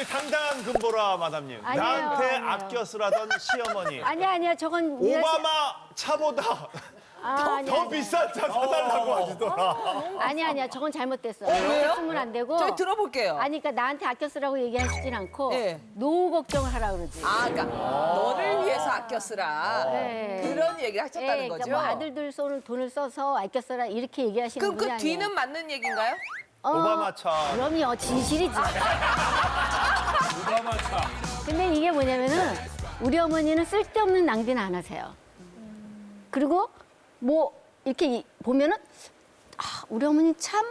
우리 당당한 금보라 마담님. 아니에요, 나한테 아니에요. 아껴 쓰라던 시어머니. 아니야 아니야 저건 오바마 차보다 아, 더, 아니야, 더 아니야. 비싼 차 사달라고 하시더라. 아니야 아니야 저건 잘못됐어. 왜요? 아껴 쓰면 안 되고. 저희 들어볼게요. 아니 그러니까 나한테 아껴 쓰라고 얘기하시진 않고 네. 예. 노후 걱정을 하라 그러지. 아, 그러니까 너를 위해서 아껴 쓰라. 네. 그런 얘기를 하셨다는 예, 거죠. 그러니까 뭐 아들들 쏘는 돈을 써서 아껴 써라 이렇게 얘기하시는 그럼 분이 그 아니에요. 뒤는 맞는 얘기인가요? 어, 오바마 차. 그럼요 진실이지. 뭐냐면은 우리 어머니는 쓸데없는 낭비는 안 하세요. 그리고 뭐 이렇게 이- 보면은 아, 우리 어머니 참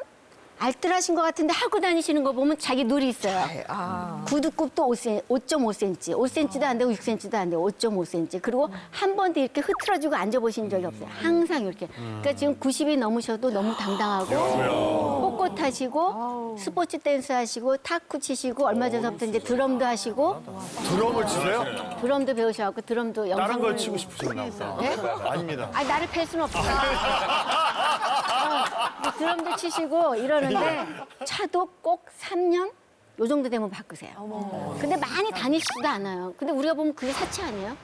알뜰하신 것 같은데 하고 다니시는 거 보면 자기 눈이 있어요. 아. 구두굽도 5cm, 5.5cm, 5cm도 안 되고 6cm도 안 되고 5.5cm. 그리고 한 번도 이렇게 흐트러지고 앉아보신 적이 없어요. 항상 이렇게. 그러니까 지금 90이 넘으셔도 너무 당당하고 꼿꼿하시고 스포츠 댄스 하시고 탁구 치시고 얼마 전부터 이제 드럼도 하시고 드럼을 치세요? 드럼도 배우셔갖고 드럼도 영상 다른 걸. 치고 싶으셨나 보다. 네? 아닙니다. 아니 나를 팰 수는 없어. 어, 드럼도 치시고 이러는데 차도 꼭 3년 요 정도 되면 바꾸세요. 근데 많이 다니시지도 않아요. 근데 우리가 보면 그게 사치 아니에요?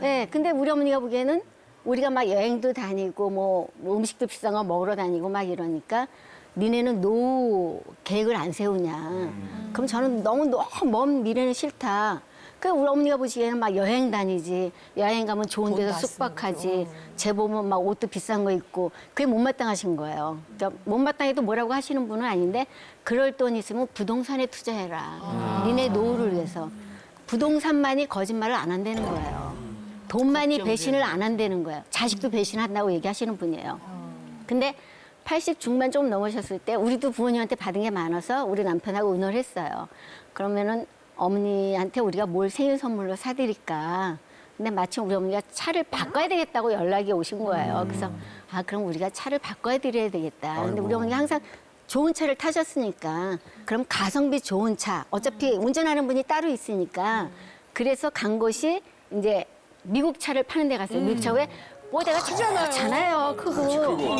네. 근데 우리 어머니가 보기에는 우리가 막 여행도 다니고 뭐 음식도 비싼 거 먹으러 다니고 막 이러니까 니네는 노후 계획을 안 세우냐. 그럼 저는 너무 너무 먼 미래는 싫다. 그 우리 어머니가 보시기에는 막 여행 다니지. 여행 가면 좋은 데서 숙박하지. 재 보면 막 옷도 비싼 거 입고. 그게 못마땅하신 거예요. 그러니까 못마땅해도 뭐라고 하시는 분은 아닌데 그럴 돈 있으면 부동산에 투자해라. 니네 노후를 위해서. 부동산만이 거짓말을 안 한다는 거예요. 돈만이 배신을 안 한다는 거예요. 자식도 배신한다고 얘기하시는 분이에요. 근데 80 중반 좀 넘으셨을 때 우리도 부모님한테 받은 게 많아서 우리 남편하고 의논을 했어요. 그러면은 어머니한테 우리가 뭘 생일 선물로 사드릴까. 근데 마침 우리 어머니가 차를 바꿔야 되겠다고 연락이 오신 거예요. 그래서 아 그럼 우리가 차를 바꿔야 드려야 되겠다. 근데 우리 어머니가 항상 좋은 차를 타셨으니까 그럼 가성비 좋은 차 어차피 운전하는 분이 따로 있으니까 그래서 간 곳이 이제 미국 차를 파는 데 갔어요. 미국 차 왜? 뭐 내가 크잖아요. 크고.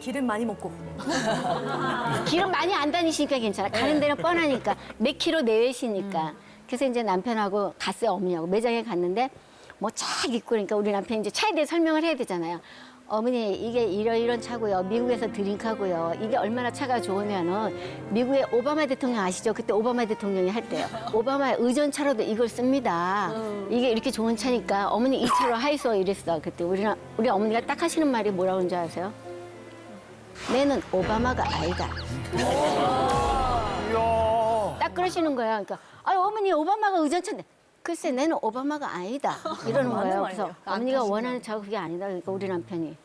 기름 많이 먹고. 기름 많이 안 다니시니까 괜찮아. 가는 데는 뻔하니까. 몇 킬로 내외시니까. 그래서 이제 남편하고 갔어요, 어머니하고. 매장에 갔는데 뭐착 입고 그러니까 우리 남편이 이제 차에 대해 설명을 해야 되잖아요. 어머니, 이게 이런 이런 차고요. 미국에서 드링크하고요. 이게 얼마나 차가 좋으면은 미국의 오바마 대통령 아시죠? 그때 오바마 대통령이 할 때요. 오바마 의전 차로도 이걸 씁니다. 이게 이렇게 좋은 차니까 어머니 이 차로 하이소 이랬어. 그때 우리 우리 어머니가 딱 하시는 말이 뭐라고 하는 줄 아세요? 내는 오바마가 아니다. 딱 그러시는 거예요. 그러니까 아 어머니 오바마가 의전차인데 글쎄 내는 오바마가 아니다 이러는 거예요. 그래서 어머니가 원하는 차가 그게 아니다. 그러니까 우리 남편이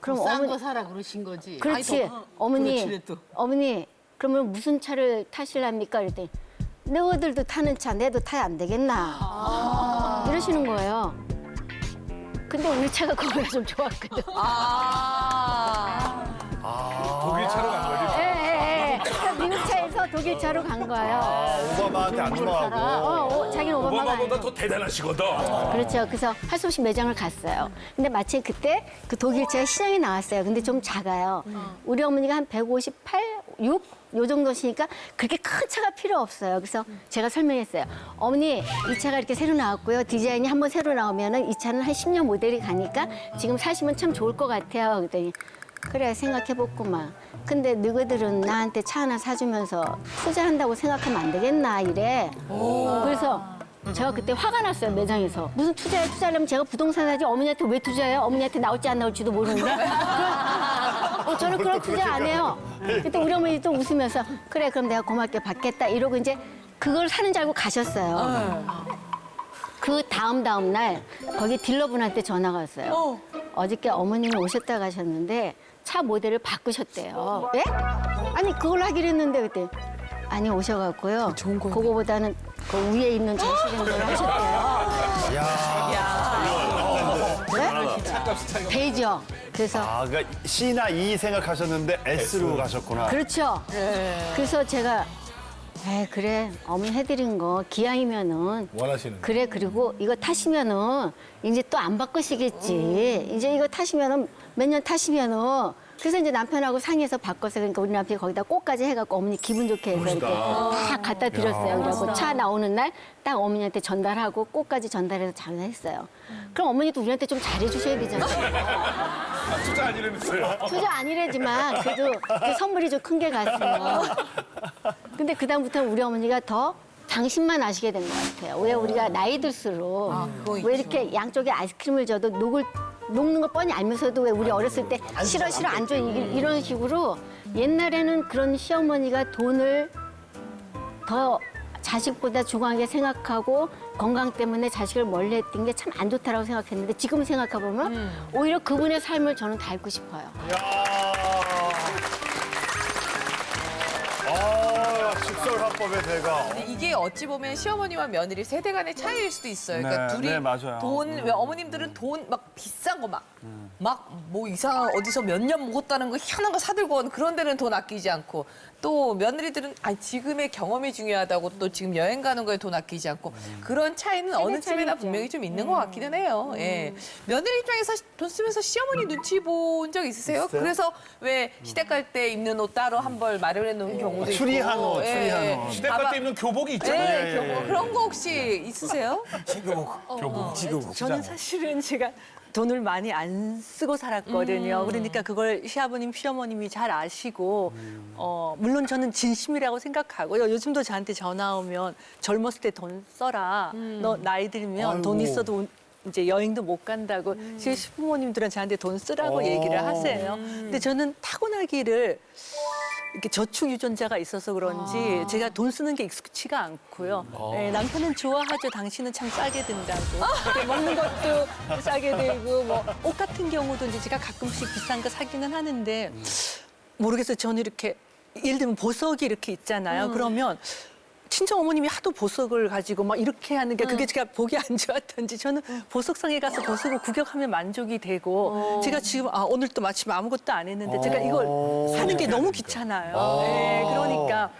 그럼 싼 어머니 거 사라 그러신 거지. 그렇지 어머니 그렇지, 또. 어머니 그러면 무슨 차를 타실랍니까? 그랬더니 너희들도 타는 차 내도 타야 안 되겠나 이러시는 거예요. 근데 우리 차가 거기가 좀 좋았거든. 아. 독일 차로 간 거예요. 아, 오바마한테 안 어, 넘어가고. 어, 자기는 오바마가 오바마보다 아니고. 더 대단하시거든. 그렇죠. 그래서 할 수 없이 매장을 갔어요. 근데 마침 그때 그 독일차가 시장에 나왔어요. 근데 좀 작아요. 우리 어머니가 한 158, 6? 요 정도시니까 그렇게 큰 차가 필요 없어요. 그래서 제가 설명했어요. 어머니, 이 차가 이렇게 새로 나왔고요. 디자인이 한번 새로 나오면은 이 차는 한 10년 모델이 가니까 지금 사시면 참 좋을 것 같아요. 그랬더니 그래 생각해봤구만. 근데 너희들은 나한테 차 하나 사주면서 투자한다고 생각하면 안 되겠나 이래. 그래서 제가 그때 화가 났어요 매장에서 무슨 투자에 투자하려면 제가 부동산 사지 어머니한테 왜 투자해요? 어머니한테 나올지 안 나올지도 모르는데 그럼, 어, 저는 그런 투자 안 해요. 그때 우리 어머니 또 웃으면서 그래 그럼 내가 고맙게 받겠다 이러고 이제 그걸 사는 줄 알고 가셨어요. 그 다음 다음 날 거기 딜러분한테 전화가 왔어요. 어저께 어머님이 오셨다 가셨는데 차 모델을 바꾸셨대요. 예? 아니 그걸 하기로 했는데 그때 아니 오셔갖고요. 좋은 거. 그거보다는 그 위에 있는 걸 하셨대요. 네? 되죠. 그래서 아, 그러니까 C나 E 생각하셨는데 S로 가셨구나. 그렇죠. 그래서 제가 에 그래 어머니 해드린 거 기왕이면은 원하시는 거. 그래 그리고 이거 타시면은 이제 또 안 바꾸시겠지. 이제 이거 타시면은 몇 년 타시면은 그래서 이제 남편하고 상의해서 바꿔서 그러니까 우리 남편이 거기다 꽃까지 해갖고 어머니 기분 좋게 해서 이렇게 다 갖다 드렸어요. 그래갖고 차 나오는 날 딱 어머니한테 전달하고 꽃까지 전달해서 전화했어요. 그럼 어머니도 우리한테 좀 잘해주셔야 되잖아요. 아, 투자 아니라면서요. 투자 아니래지만 그래도 그 선물이 좀 큰 게 갔어요. 근데 그다음부터는 우리 어머니가 더 당신만 아시게 된 것 같아요. 왜 우리가 나이 들수록 그거 왜 이렇게 양쪽에 아이스크림을 줘도 녹을 녹는 거 뻔히 알면서도 왜 우리 어렸을 때 싫어 싫어 안 줘 이런 식으로 옛날에는 그런 시어머니가 돈을 더 자식보다 중요하게 생각하고 건강 때문에 자식을 멀리 했던 게 참 안 좋다라고 생각했는데 지금 생각해 보면 오히려 그분의 삶을 저는 닮고 싶어요. 아, 화법의 대가. 근데 이게 어찌 보면 시어머니와 며느리 세대 간의 차이일 수도 있어요. 그러니까 네, 둘이 네, 맞아요. 돈, 왜 어머님들은 돈 막 비싼 거 막, 막 뭐 이상한 어디서 몇 년 묵었다는 거 희한한 거 사들고 온 그런 데는 돈 아끼지 않고 또 며느리들은 아 지금의 경험이 중요하다고 또 지금 여행 가는 거에 돈 아끼지 않고 그런 차이는 어느 집에나 차이죠. 분명히 좀 있는 것 같기는 해요. 예. 며느리 입장에서 돈 쓰면서 시어머니 눈치 본 적 있으세요? 있어요? 그래서 왜 시댁 갈 때 입는 옷 따로 한 벌 마련해 놓은 경우도 있고. 추리한 옷, 추리한 옷. 시댁 갈때 입는 교복이 있잖아요. 네, 교복. 그런 거 혹시 있으세요? 저는 사실은 제가 돈을 많이 안 쓰고 살았거든요. 그러니까 그걸 시아버님, 시어머님이 잘 아시고, 어, 물론 저는 진심이라고 생각하고요. 요즘도 저한테 전화 오면 젊었을 때 돈 써라. 너 나이 들면 돈 아이고. 있어도 이제 여행도 못 간다고 제 시부모님들은 저한테 돈 쓰라고 어. 얘기를 하세요. 근데 저는 타고나기를 이렇게 저축 유전자가 있어서 그런지 제가 돈 쓰는 게 익숙치가 않고요. 네, 남편은 좋아하죠. 당신은 참 싸게 든다고. 이렇게 먹는 것도 싸게 들고 뭐 옷 같은 경우도 이제 제가 가끔씩 비싼 거 사기는 하는데 모르겠어요. 저는 이렇게 예를 들면 보석이 이렇게 있잖아요. 그러면 친정 어머님이 하도 보석을 가지고 막 이렇게 하는 게 그게 제가 보기 안 좋았던지 저는 보석상에 가서 보석을 구경하면 만족이 되고 제가 지금 아 오늘 또 마침 아무것도 안 했는데 제가 이걸 사는 게 너무 귀찮아요. 예, 그러니까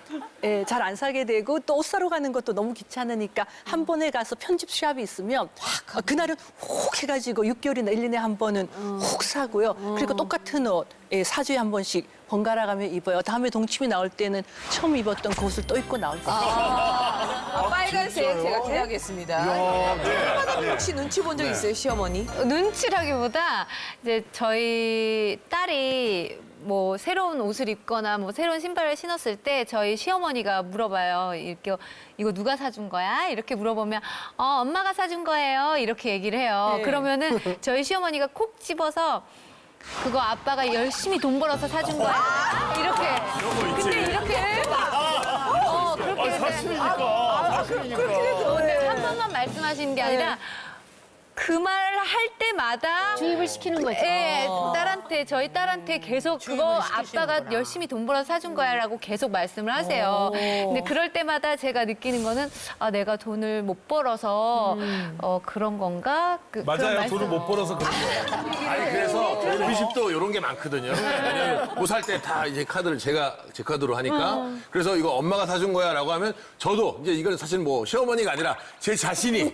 예, 잘 안 사게 되고 또 옷 사러 가는 것도 너무 귀찮으니까 한 번에 가서 편집 샵이 있으면 확 아, 그날은 혹 해가지고 6개월이나 1년에 한 번은 혹 사고요. 그리고 똑같은 옷 예, 사주에 한 번씩 번갈아 가며 입어요. 다음에 동침이 나올 때는 처음 입었던 그 옷을 또 입고 나올 거예요. 아, 빨간색 제가 기대하겠습니다. 하다 혹시 눈치 본 적 있어요, 시어머니? 눈치라기보다 이제 저희 딸이 뭐 새로운 옷을 입거나 뭐 새로운 신발을 신었을 때 저희 시어머니가 물어봐요. 이렇게 이거 누가 사준 거야? 이렇게 물어보면 어 엄마가 사준 거예요. 이렇게 얘기를 해요. 그러면은 저희 시어머니가 콕 집어서 그거 아빠가 열심히 돈 벌어서 사준 거야. 이렇게. 근데 이렇게 어 그렇게 아, 사실이니까. 사실이니까. 근데 한 번만 말씀하시는 게 아니라 그말할 때마다 주입을 시키는 거죠. 예, 딸한테 저희 딸한테 계속 그거 아빠가 열심히 돈 벌어서 사준 거야라고 계속 말씀을 하세요. 근데 그럴 때마다 제가 느끼는 거는 아 내가 돈을 못 벌어서 어 그런 건가? 그, 그런 맞아요. 말씀. 돈을 못 벌어서 그런 거예요. 아니 그래서 우리 집도 이런 게 많거든요. 왜냐면 뭐살때 다 이제 카드를 제가 제 카드로 하니까 그래서 이거 엄마가 사준 거야라고 하면 저도 이제 이건 사실 뭐 시어머니가 아니라 제 자신이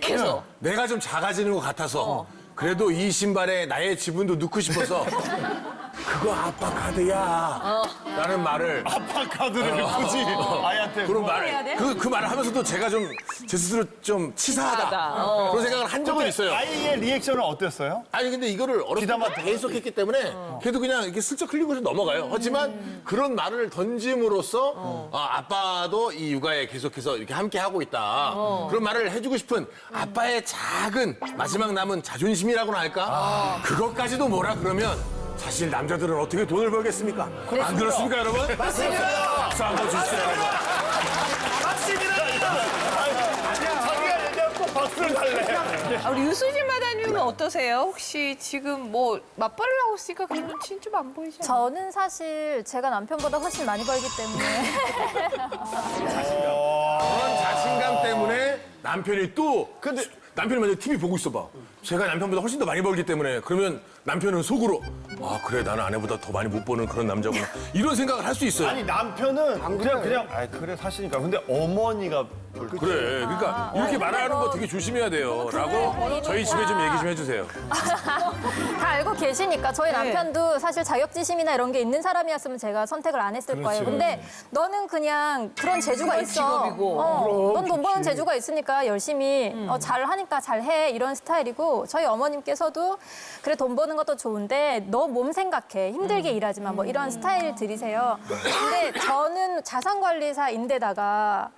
내가 좀 작아지는 것 같아서 그래도 이 신발에 나의 지분도 넣고 싶어서 그거 아빠 카드야 라는 말을 아빠 카드를 굳이 아이한테. 그런 말을 그, 그 말을 하면서도 제가 좀 제 스스로 좀 치사하다 그런 생각을 한 적은 있어요. 아이의 리액션은 어땠어요? 아니 근데 이거를 어렸을 때 계속 했기 때문에 걔도 그냥 이렇게 슬쩍 흘리고서 넘어가요. 하지만 그런 말을 던짐으로써 아, 아빠도 이 육아에 계속해서 이렇게 함께 하고 있다. 그런 말을 해주고 싶은 아빠의 작은 마지막 남은 자존심이라고나 할까? 그것까지도 뭐라 그러면 사실 남자들은 어떻게 돈을 벌겠습니까? 안 그렇습니까 여러분? 맞습니다. 박수 한번 주시죠 여러분. 자기가 얘기하면 꼭 박수를 달래. 아, 우리 유수진 마다님은 어떠세요? 혹시 지금 뭐 맞벌이를 하고 있으니까 그런 눈치는 좀 안 보이죠? 저는 사실 제가 남편보다 훨씬 많이 벌기 때문에 그런 자신감 때문에 남편이 또 근데 남편이 만약 TV 보고 있어봐. 제가 남편보다 훨씬 더 많이 벌기 때문에 그러면 남편은 속으로 아 그래 나는 아내보다 더 많이 못 버는 그런 남자구나 이런 생각을 할 수 있어요. 아니 남편은 그냥 그냥 아 그래 사시니까 근데 어머니가. 그래 그러니까 이렇게 말하는 거 되게 조심해야 돼요 라고 저희 집에 좀 얘기 좀 해주세요. 다 알고 계시니까 저희 남편도 사실 자격지심이나 이런 게 있는 사람이었으면 제가 선택을 안 했을 거예요. 근데 너는 그냥 그런 재주가 있어. 직업이고. 어, 넌 돈 버는 재주가 있으니까 열심히 어, 잘 하니까 잘 해. 이런 스타일이고 저희 어머님께서도 그래 돈 버는 것도 좋은데 너 몸 생각해. 힘들게 일하지 마. 뭐 이런 스타일 들이세요. 근데 저는 자산관리사인데다가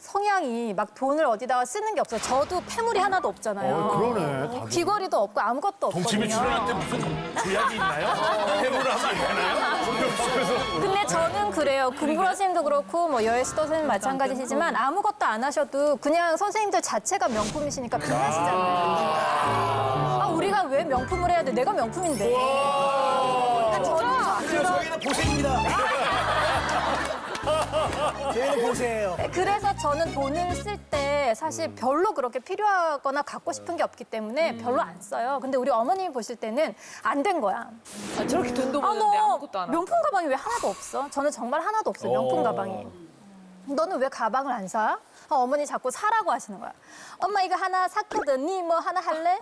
성향이 막 돈을 어디다가 쓰는 게 없어요. 저도 패물이 하나도 없잖아요. 어, 그러네. 다들. 귀걸이도 없고 아무것도 없거든요. 동치미 출연할 때 무슨 주약이 있나요? 해보를 하면 안 되나요? 근데 저는 그래요. 금구라 선생님도 그렇고 뭐 여예스도 선생님 마찬가지시지만 아무것도 안 하셔도 그냥 선생님들 자체가 명품이시니까 편하시잖아요. 아 우리가 왜 명품을 해야 돼? 내가 명품인데. 아, 저는 저희는 보세입니다. 저희는 보세요. 그래서 저는 돈을 쓸 때 사실 별로 그렇게 필요하거나 갖고 싶은 게 없기 때문에 별로 안 써요. 근데 우리 어머님이 보실 때는 안 된 거야. 아, 저렇게 돈도 아, 버는데 너 아무것도 안 하고. 명품 가방이 왜 하나도 없어? 저는 정말 하나도 없어요, 명품 가방이. 너는 왜 가방을 안 사? 아, 어머니 자꾸 사라고 하시는 거야. 엄마 이거 하나 샀거든. 니 뭐 하나 할래?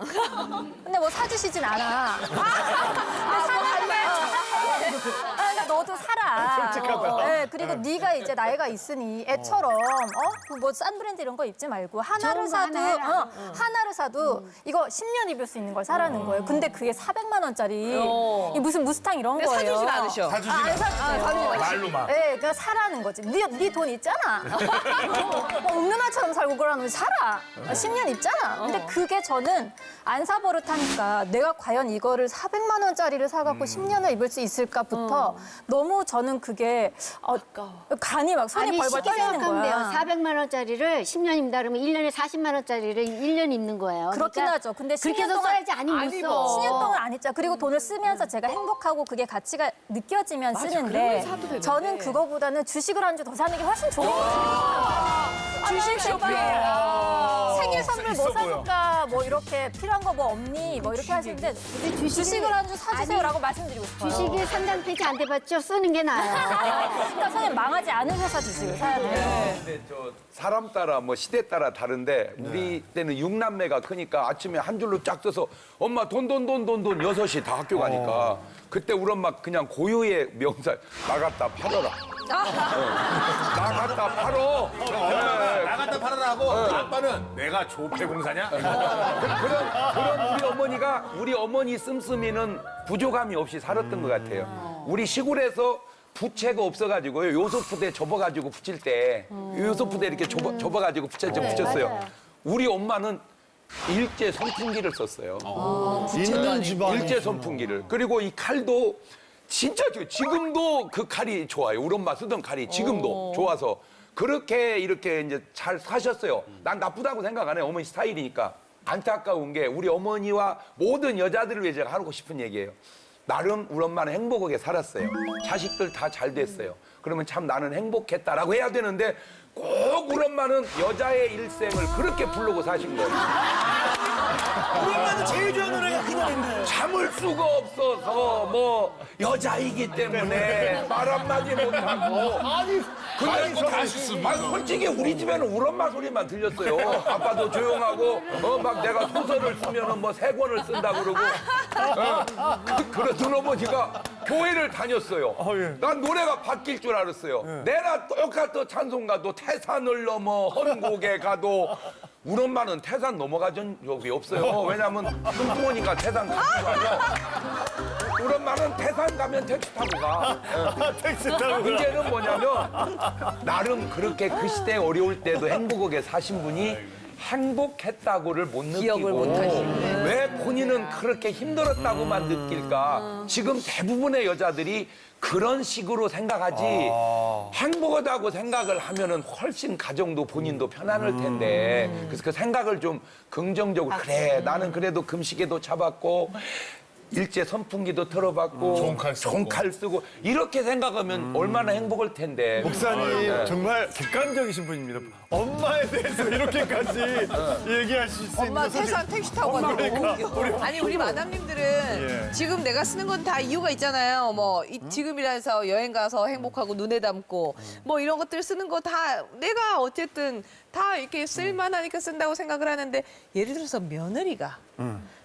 근데 뭐 사주시진 않아. 근데 사는데 아, 그러니까 너도 사라. 솔직하다. 네, 그리고 네가 이제 나이가 있으니 애처럼 어? 뭐 싼 브랜드 이런 거 입지 말고 하나를 좋은 거 사도 하나 해라. 어, 하나를 사도 이거 10년 입을 수 있는 걸 사라는 거예요. 근데 그게 400만 원짜리 어. 이 무슨 무스탕 이런 거예요. 사주진 않으셔. 아, 안 않아. 사주세요. 말로만. 네, 그러니까 사라는 거지. 네돈 있잖아. 뭐 아처럼 살고 그러면 사라. 10년 있잖아. 근데 그게 저는 안 사버릇하니까 내가 과연 이거를 400만 원짜리를 사갖고 10년을 입을 수 있을까부터 너무 저는 그게 어, 간이 막 손이 아니 벌벌 쉽게 떨리는 생각하면 돼요. 거야. 400만 원짜리를 10년 입는다 그러면 1년에 40만 원짜리를 1년 입는 거예요. 그렇긴 그러니까 하죠. 근데 그렇게 10년 해서 동안 써야지 안 입는 써. 10년 동안 안 했죠. 그리고 돈을 쓰면서 제가 행복하고 그게 가치가 느껴지면 쓰는데 저는 그거보다는 주식을 한 주 더 사는 게 훨씬 좋은 거예요. 주식 쇼핑. 생일 선물 뭐 사줄까 뭐 이렇게 필요한 거 뭐 없니 뭐 이렇게 하시는데 주식을 한주 사주세요라고 말씀드리고 싶어요. 주식이 상장 폐지 안 돼봤죠? 쓰는 게 나아요. 그러니까 선생님 망하지 않은 회사 주식을 사야 돼요. 근데 저 사람 따라 뭐 시대 따라 다른데 우리 때는 육남매가 크니까 아침에 한 줄로 쫙 써서 엄마 돈 돈 돈 돈 돈 여섯 시다 학교 가니까 그때 우리 엄마 그냥 고유의 명사 나갔다 팔아라. 어. 나갔다 팔어. 네. 나갔다 팔아라 하고 아빠는 내가 조폐 공사냐? 그런 그런 우리 어머니가 우리 어머니 씀씀이는 부족함이 없이 살았던 것 같아요. 우리 시골에서 부채가 없어가지고요 요소푸대 접어가지고 붙일 때 요소푸대 이렇게 접어, 접어가지고 붙여 붙였어요. 맞아요. 우리 엄마는 일제 선풍기를 썼어요. 있는 집안 일제 선풍기를 그리고 이 칼도 진짜 좋아요. 지금도 그 칼이 좋아요. 우리 엄마 쓰던 칼이 지금도 좋아서 그렇게 이렇게 이제 잘 사셨어요. 난 나쁘다고 생각 안 해요. 어머니 스타일이니까. 안타까운 게 우리 어머니와 모든 여자들을 위해 제가 하고 싶은 얘기예요. 나름 우리 엄마는 행복하게 살았어요. 자식들 다 잘 됐어요. 그러면 참 나는 행복했다라고 해야 되는데 꼭 우리 엄마는 여자의 일생을 그렇게 부르고 사신 거예요. 우리 엄마는 제일 좋아하는 노래가 그 노래인데. 참을 수가 없어서 뭐 여자이기 때문에 말 한마디 못하고 아니 그냥 뭐 다시 아, 솔직히 우리 집에는 우리 엄마 소리만 들렸어요. 아빠도 조용하고 어 막 내가 소설을 쓰면은 뭐 세 권을 쓴다 그러고 어, 그, 그러던 어머니가 교회를 다녔어요. 예. 난 노래가 바뀔 줄 알았어요. 내가 똑같은 찬송가도 태산을 넘어 헌곡에 가도 우리 엄마는 태산 넘어가준 적이 없어요. 왜냐면 뚱뚱하니까 태산 가거든요. 우리 엄마는 태산 가면 택시 타고 가. 예. 택시 타고 문제는 뭐냐면 나름 그렇게 그 시대 어려울 때도 행복하게 사신 분이 행복했다고를 못 느끼고 기억을 못 하시는. 왜 본인은 그렇게 힘들었다고만 느낄까? 지금 대부분의 여자들이 그런 식으로 생각하지. 행복하다고 생각을 하면은 훨씬 가정도 본인도 편안할 텐데. 그래서 그 생각을 좀 긍정적으로 그래 나는 그래도 금시계도 잡았고 일제 선풍기도 틀어봤고 좋은 칼 쓰고. 좋은 칼 쓰고 이렇게 생각하면 얼마나 행복할 텐데. 목사님 정말 객관적이신 분입니다. 엄마에 대해서 이렇게까지 얘기하실 수 있는 엄마 사실- 세상 택시 타고 가는 그러니까 거. 우리 아니 우리 마담님들은 예. 지금 내가 쓰는 건 다 이유가 있잖아요. 뭐 이- 지금이라서 여행 가서 행복하고 눈에 담고 뭐 이런 것들 쓰는 거 다 내가 어쨌든 다 이렇게 쓸만하니까 쓴다고 생각을 하는데 예를 들어서 며느리가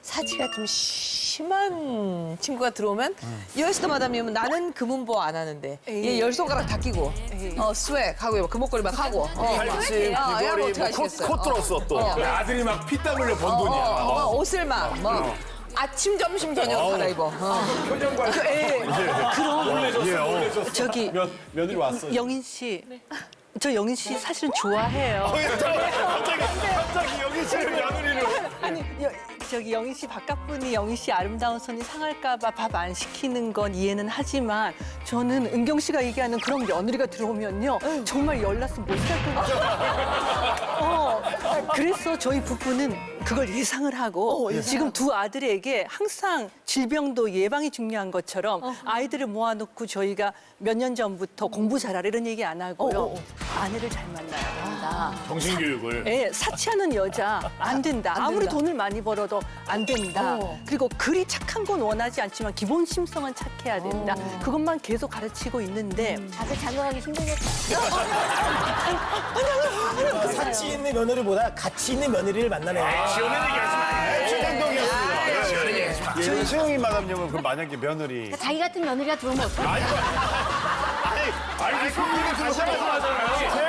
사지가 좀 심한 친구가 들어오면 여기서도 마담이면 나는 금은보 안 하는데 얘 열 손가락 다 끼고 어 스웩 하고 금목걸이 막 하고 어, 팔찌, 어, 야, 뭐 귀걸이, 어떻게 뭐 하시겠어요? 콧, 콧 들었어 또. 아들이 막 피땀 흘려 번 어, 돈이야. 어, 어, 옷을 막, 뭐, 아침, 점심, 저녁 갈아입어. 어. 표정 관리. 예, 어. 저기 며느리 왔어. 영인 씨, 저 영인 씨 사실은 좋아해요. 갑자기 갑자기 여기 지금 며느리를. 아니 여, 저기 영희 씨 바깥 분이 영희 씨 아름다운 손이 상할까봐 밥 안 시키는 건 이해는 하지만 저는 은경 씨가 얘기하는 그런 며느리가 들어오면요 정말 열났으면 못살 것 같아요. 어, 그래서 저희 부부는 그걸 예상을 하고 지금 두 아들에게 항상 질병도 예방이 중요한 것처럼 아이들을 모아놓고 저희가 몇 년 전부터 공부 잘하라 이런 얘기 안 하고요 아내를 잘 만나야 된다. 정신교육을. 예, 사치하는 여자 안 된다. 아무리 돈을 많이 벌어도 안 된다. 그리고 그리 착한 건 원하지 않지만 기본 심성은 착해야 된다. 그것만 계속 가르치고 있는데 다들 장가가기 힘들겠다. 사치 있는 며느리보다 가치 있는 며느리를 만나는 거. 지원은 얘기 하지 마. 최정동이었습니다. 지원은 얘기 하지 마. 예, 최영희 마담님은 그럼 만약에 며느리. 자기 같은 며느리가 들어오면 어떡해? 아니, 아니, 손님이 다시 말씀하잖아요. 최영희가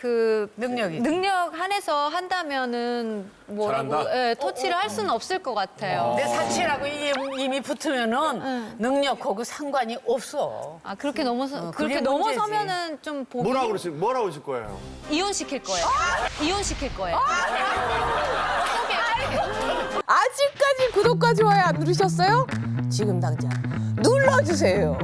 그 능력이 능력 한해서 한다면은 뭐라고 잘한다? 예, 터치를 할 수는 없을 것 같아요. 내 사치라고 이미, 이미 붙으면은 능력하고 상관이 없어. 아 그렇게 넘어서 어, 그렇게 그게 문제지. 넘어서면은 좀 보기 뭐라고 그러실 뭐라고 그러실 거예요? 이혼 시킬 거예요. 이혼 시킬 거예요. 아직까지 구독과 좋아요 안 누르셨어요? 지금 당장 눌러주세요.